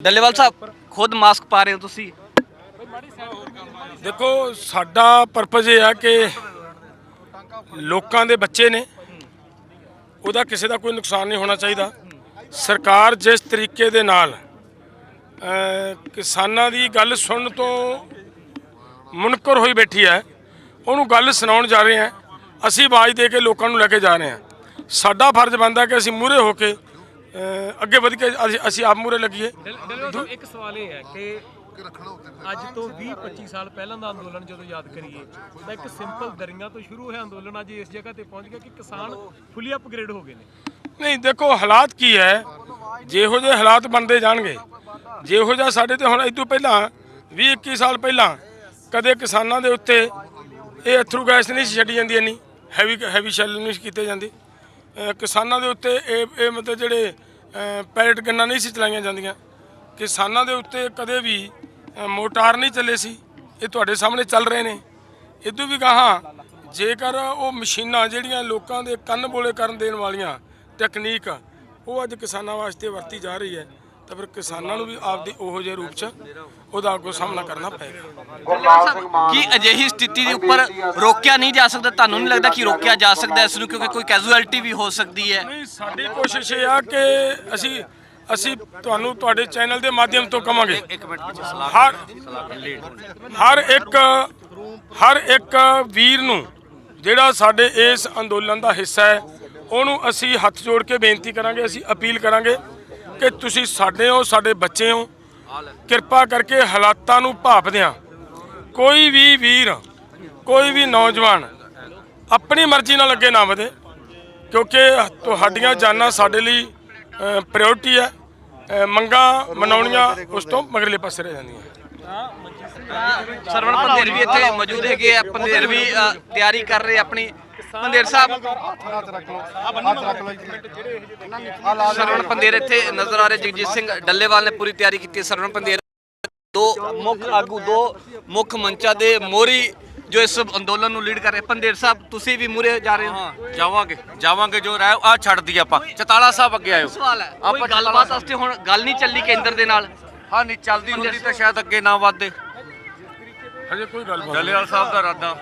ਡੱਲੇਵਾਲ ਸਾਹਿਬ, ਖੁਦ ਮਾਸਕ ਪਾ ਰਹੇ ਹੋ ਤੁਸੀਂ? ਦੇਖੋ, ਸਾਡਾ ਪਰਪਸ ਇਹ ਹੈ ਕਿ ਲੋਕਾਂ ਦੇ ਬੱਚੇ ਨੇ, ਉਹਦਾ ਕਿਸੇ ਦਾ ਕੋਈ ਨੁਕਸਾਨ ਨਹੀਂ ਹੋਣਾ ਚਾਹੀਦਾ। ਸਰਕਾਰ ਜਿਸ ਤਰੀਕੇ ਦੇ ਨਾਲ ਕਿਸਾਨਾਂ ਦੀ ਗੱਲ ਸੁਣਨ ਤੋਂ ਮੁਨਕਰ ਹੋਈ ਬੈਠੀ ਹੈ, ਉਹਨੂੰ ਗੱਲ ਸੁਣਾਉਣ ਜਾ ਰਹੇ ਹਾਂ। ਅਸੀਂ ਆਵਾਜ਼ ਦੇ ਕੇ ਲੋਕਾਂ ਨੂੰ ਲੈ ਕੇ ਜਾ ਰਹੇ ਹਾਂ। ਸਾਡਾ ਫਰਜ਼ ਬਣਦਾ ਕਿ ਅਸੀਂ ਮੂਹਰੇ ਹੋ ਕੇ ਅੱਗੇ ਵਧ ਕੇ ਅਸੀਂ- ਅਸੀਂ ਆਪ ਮੂਹਰੇ ਲੱਗੀਏ। ਸਾਹਿਬ ਇੱਕ ਸਵਾਲ ਇਹ ਹੈ ਕਿ ਅੱਜ ਤੋਂ 20 25 ਸਾਲ ਪਹਿਲਾਂ ਦਾ ਅੰਦੋਲਨ ਜਦੋਂ ਯਾਦ ਕਰੀਏ ਤਾਂ ਇੱਕ ਸਿੰਪਲ ਦਰਿੰਗਾ ਤੋਂ ਸ਼ੁਰੂ ਹੋਇਆ ਅੰਦੋਲਨ ਅੱਜ ਇਸ ਜਗ੍ਹਾ ਤੇ ਪਹੁੰਚ ਗਿਆ ਕਿ ਕਿਸਾਨ ਫੁੱਲੀ ਅਪਗ੍ਰੇਡ ਹੋ ਗਏ ਨੇ। ਨਹੀਂ ਦੇਖੋ ਹਾਲਾਤ ਕੀ ਹੈ? ਜਿਹੋ ਜਿਹੇ ਹਾਲਾਤ ਬਣਦੇ ਜਾਣਗੇ ਜਿਹੋ ਜਿਹਾ ਸਾਡੇ ਤੇ ਹੁਣ ਇਦੋਂ ਪਹਿਲਾਂ 20 21 ਸਾਲ ਪਹਿਲਾਂ ਕਦੇ ਕਿਸਾਨਾਂ ਦੇ ਉੱਤੇ ਇਹ ਅਥਰੂ ਗੈਸ ਨਹੀਂ ਸੀ ਛੱਡੀ ਜਾਂਦੀ ਇੰਨੀ ਹੈਵੀ ਹੈਵੀ ਸ਼ੈਲ ਨਹੀਂ ਸੀ ਕੀਤੇ ਜਾਂਦੇ। ਅਹ ਕਿਸਾਨਾਂ ਦੇ ਉੱਤੇ ਇਹ ਇਹ ਮਤਲਬ ਜਿਹੜੇ ਅਹ, ਪੈਲਟ ਗੰਨਾਂ ਨਹੀਂ ਸੀ ਚਲਾਈਆਂ ਜਾਂਦੀਆਂ। ਕਿਸਾਨਾਂ ਦੇ ਉੱਤੇ ਕਦੇ ਵੀ ਮੋਟਾਰ ਨਹੀਂ ਚੱਲੇ ਸੀ। ਇਹ ਤੁਹਾਡੇ ਸਾਹਮਣੇ ਚੱਲ ਰਹੇ ਨੇ। ਇਦੋਂ ਵੀ ਗਾਹਾਂ, ਜੇਕਰ ਉਹ ਮਸ਼ੀਨਾਂ ਜਿਹੜੀਆਂ ਲੋਕਾਂ ਦੇ ਕੰਨ ਬੋਲੇ ਕਰਨ ਦੇਣ ਵਾਲੀਆਂ ਤਕਨੀਕ, ਉਹ ਅੱਜ ਕਿਸਾਨਾਂ ਵਾਸਤੇ ਵਰਤੀ ਜਾ ਰਹੀ ਹੈ। ਤਾਂ ਫਿਰ ਕਿਸਾਨਾਂ ਨੂੰ ਵੀ ਆਪਦੀ ਉਹੋ ਜਿਹੇ ਰੂਪ 'ਚ ਉਹਦਾ ਅੱਗੋਂ ਸਾਹਮਣਾ ਕਰਨਾ ਪਏਗਾ ਕੀ ਅਜਿਹੀ ਸਥਿਤੀ ਦੇ ਉੱਪਰ ਰੋਕਿਆ ਨਹੀਂ ਜਾ ਸਕਦਾ? ਤੁਹਾਨੂੰ ਨਹੀਂ ਲੱਗਦਾ ਕਿ ਰੋਕਿਆ ਜਾ ਸਕਦਾ ਇਸ ਨੂੰ ਕਿਉਂਕਿ ਕੋਈ ਕੈਜੂਅਲਟੀ ਵੀ ਹੋ ਸਕਦੀ ਹੈ? ਨਹੀਂ ਸਾਡੀ ਕੋਸ਼ਿਸ਼ ਇਹ ਆ ਕਿ ਅਸੀਂ ਅਸੀਂ ਤੁਹਾਨੂੰ ਤੁਹਾਡੇ ਚੈਨਲ ਦੇ ਮਾਧਿਅਮ ਤੋਂ ਕਵਾਂਗੇ। ਇੱਕ ਮਿੰਟ ਪਿੱਛੇ ਸਲਾਹ ਹਰ ਹਰ ਇੱਕ ਹਰ ਇੱਕ ਵੀਰ ਨੂੰ ਜਿਹੜਾ ਸਾਡੇ ਇਸ ਅੰਦੋਲਨ ਦਾ ਹਿੱਸਾ ਹੈ ਉਹਨੂੰ ਅਸੀਂ ਹੱਥ ਜੋੜ ਕੇ ਬੇਨਤੀ ਕਰਾਂਗੇ ਅਸੀਂ ਅਪੀਲ ਕਰਾਂਗੇ ਕਿ ਤੁਸੀਂ ਸਾਡੇ ਹੋ, ਸਾਡੇ ਬੱਚੇ ਹੋ। ਕਿਰਪਾ ਕਰਕੇ ਹਾਲਾਤਾਂ ਨੂੰ ਭਾਪਦਿਆਂ ਕੋਈ ਵੀ ਵੀਰ, ਕੋਈ ਵੀ ਨੌਜਵਾਨ ਆਪਣੀ ਮਰਜ਼ੀ ਨਾਲ ਅੱਗੇ ਨਾ ਵਧੇ, ਕਿਉਂਕਿ ਤੁਹਾਡੀਆਂ ਜਾਨਾਂ ਸਾਡੇ ਲਈ ਪ੍ਰਾਇੋਰਟੀ ਹੈ। ਮੰਗਾਂ ਮਨਾਉਣੀਆਂ ਉਸ ਤੋਂ ਮਗਰਲੇ ਪਾਸੇ ਰਹਿ ਜਾਂਦੀਆਂ। ਸਰਵਣ ਪੰਦੇਰ ਵੀ ਇੱਥੇ ਮੌਜੂਦ ਹੈਗੇ ਆ। ਪੰਦੇਰ ਵੀ ਤਿਆਰੀ ਕਰ ਰਹੇ ਆਪਣੀ ਪੰਦੇਰ ਸਾਹਿਬ। ਸਰਵਣ ਪੰਦੇਰ ਇੱਥੇ ਨਜ਼ਰ ਆ ਰਹੇ ਜਗਜੀਤ ਸਿੰਘ ਡੱਲੇਵਾਲ ਨੇ ਪੂਰੀ ਤਿਆਰੀ ਕੀਤੀ ਸਰਵਣ ਪੰਦੇਰ ਦੋ ਮੁੱਖ ਆਗੂ ਦੋ ਮੁੱਖ ਮੰਚਾਂ ਦੇ ਮੋਰੀ ਜੋ ਇਸ ਅੰਦੋਲਨ ਨੂੰ ਲੀਡ ਕਰ ਰਹੇ। ਪੰਦੇਰ ਸਾਹਿਬ ਤੁਸੀਂ ਵੀ ਮੂਰੇ ਜਾ ਰਹੇ ਹੋ? ਜਾਵਾਂਗੇ। ਜਾਵਾਂਗੇ ਜੋ ਰਹਿ ਆ ਛੱਡ ਦੀ ਆਪਾਂ। ਚਤਾਲਾ ਸਾਹਿਬ ਅੱਗੇ ਆਇਓ। ਸਵਾਲ ਹੈ। ਕੋਈ ਗੱਲਬਾਤ ਵਾਸਤੇ ਹੁਣ ਗੱਲ ਨਹੀਂ ਚੱਲੀ ਕੇਂਦਰ ਦੇ ਨਾਲ? ਹਾਂ ਨਹੀਂ ਚੱਲਦੀ ਹੁੰਦੀ ਤਾਂ ਸ਼ਾਇਦ ਅੱਗੇ ਨਾ ਵਧਦੇ। ਹਜੇ ਕੋਈ ਗੱਲ ਡੱਲੇਵਾਲ ਸਾਹਿਬ ਦਾ ਇਰਾਦਾ।